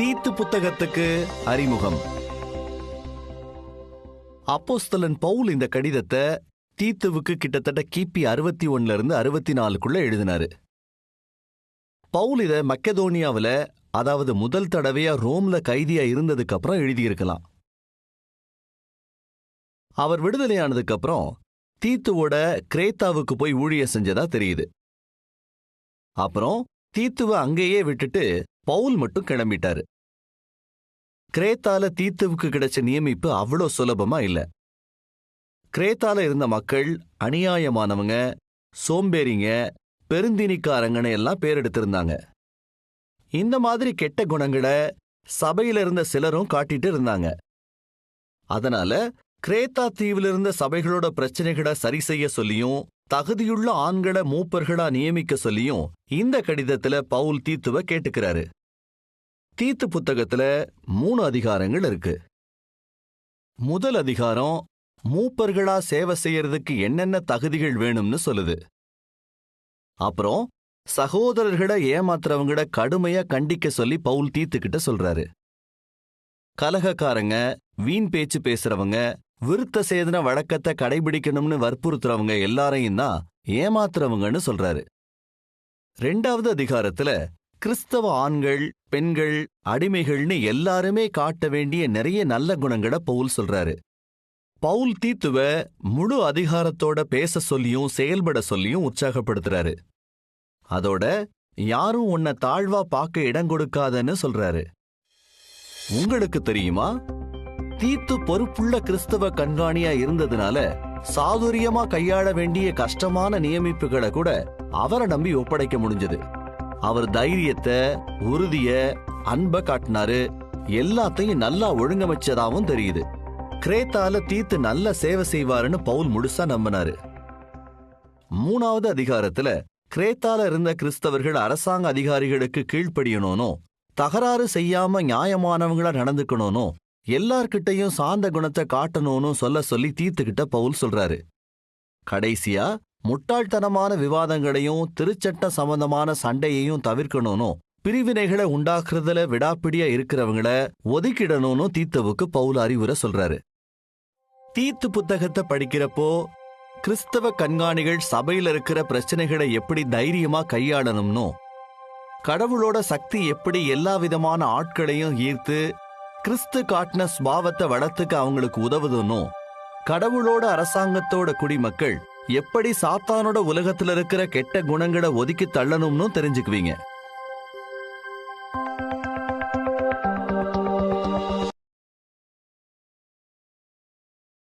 தீத்து புத்தகத்துக்கு அறிமுகம். அப்போஸ்தலன் பவுல் இந்த கடிதத்தை தீத்துவுக்கு கிட்டத்தட்ட கிபி அறுபத்தி ஒன்னுல இருந்து அறுபத்தி நாலுக்குள்ள எழுதினாரு. பவுல் இத மக்கெதோனியாவுல அதாவது முதல் தடவையா ரோம்ல கைதியா இருந்ததுக்கு அப்புறம் எழுதியிருக்கலாம். அவர் விடுதலையானதுக்கு அப்புறம் தீத்துவோட கிரேத்தாவுக்கு போய் ஊழிய செஞ்சதா தெரியுது. அப்புறம் தீத்துவ அங்கேயே விட்டுட்டு பவுல் மட்டும் கிளம்பிட்டாரு. கிரேத்தால தீத்துவுக்கு கிடைச்ச நியமிப்பு அவ்வளோ சுலபமா இல்ல. கிரேத்தால இருந்த மக்கள் அநியாயமானவங்க சோம்பேறிங்க பெருந்தினிக்காரங்கன்னு எல்லாம் பேர் எடுத்திருந்தாங்க. இந்த மாதிரி கெட்ட குணங்களை சபையில இருந்த சிலரும் காட்டிட்டு இருந்தாங்க. அதனால கிரேத்தா தீவில் இருந்த சபைகளோட பிரச்சனைகளை சரி செய்ய சொல்லியும் தகுதியுள்ள ஆண்களை மூப்பர்களா நியமிக்க சொல்லியும் இந்த கடிதத்துல பவுல் தீத்துவ கேட்டுக்கிறாரு. தீத்து புத்தகத்துல மூணு அதிகாரங்கள் இருக்கு. முதல் அதிகாரம் மூப்பர்களா சேவை செய்யறதுக்கு என்னென்ன தகுதிகள் வேணும்னு சொல்லுது. அப்புறம் சகோதரர்களை ஏமாத்துறவங்கள கடுமையா கண்டிக்க சொல்லி பவுல் தீத்துக்கிட்ட சொல்றாரு. கலகக்காரங்க வீண் பேச்சு பேசுறவங்க விருத்த சேதன வழக்கத்தை கடைபிடிக்கணும்னு வற்புறுத்துறவங்க எல்லாரையும் தான் ஏமாத்துறவங்கன்னு சொல்றாரு. ரெண்டாவது அதிகாரத்துல கிறிஸ்தவ ஆண்கள் பெண்கள் அடிமைகள்னு எல்லாருமே காட்ட வேண்டிய நிறைய நல்ல குணங்களை பவுல் சொல்றாரு. பவுல் தீத்துவ முழு அதிகாரத்தோட பேச சொல்லியும் செயல்பட சொல்லியும் உற்சாகப்படுத்துறாரு. அதோட யாரும் உன்னை தாழ்வா பார்க்க இடம் கொடுக்காதன்னு சொல்றாரு. உங்களுக்கு தெரியுமா? தீத்து பொறுப்புள்ள கிறிஸ்தவ கண்காணியா இருந்ததுனால சாதுரியமா கையாள வேண்டிய கஷ்டமான நியமிப்புகளை கூட அவரை நம்பி ஒப்படைக்க முடிஞ்சது. அவர் தைரியத்தை உறுதிய அன்ப காட்டினாரு. எல்லாத்தையும் நல்லா ஒழுங்கமைச்சதாவும் தெரியுது. கிரேத்தால தீத்து நல்ல சேவை செய்வாருன்னு பவுல் முழுசா நம்பினாரு. மூணாவது அதிகாரத்துல கிரேத்தால இருந்த கிறிஸ்தவர்கள் அரசாங்க அதிகாரிகளுக்கு கீழ்ப்படியணும்னோ தகராறு செய்யாம நியாயமானவங்களா நடந்துக்கணும்னோ எல்லார்கிட்டையும் சாந்த குணத்தை காட்டணும்னு சொல்ல சொல்லி தீத்துக்கிட்ட பவுல் சொல்றாரு. கடைசியா முட்டாள்தனமான விவாதங்களையும் திருச்சட்ட சம்பந்தமான சண்டையையும் தவிர்க்கணும்னு பிரிவினைகளை உண்டாக்குறதுல விடாப்பிடியா இருக்கிறவங்கள ஒதுக்கிடணும்னு தீத்துவுக்கு பவுல் அறிவுரை சொல்றாரு. தீத்து புத்தகத்தை படிக்கிறப்போ கிறிஸ்தவ கண்காணிகள் சபையில இருக்கிற பிரச்சனைகளை எப்படி தைரியமா கையாளணும்னோ கடவுளோட சக்தி எப்படி எல்லா விதமான ஆட்களையும் ஈர்த்து கிறிஸ்து காட்டின ஸ்பாவத்தை வளர்த்துக்க அவங்களுக்கு உதவுதுன்னு கடவுளோட அரசாங்கத்தோட குடிமக்கள் எப்படி சாத்தானோட உலகத்துல இருக்கிற கெட்ட குணங்களை ஒதுக்கி தள்ளணும்னு தெரிஞ்சுக்குவீங்க.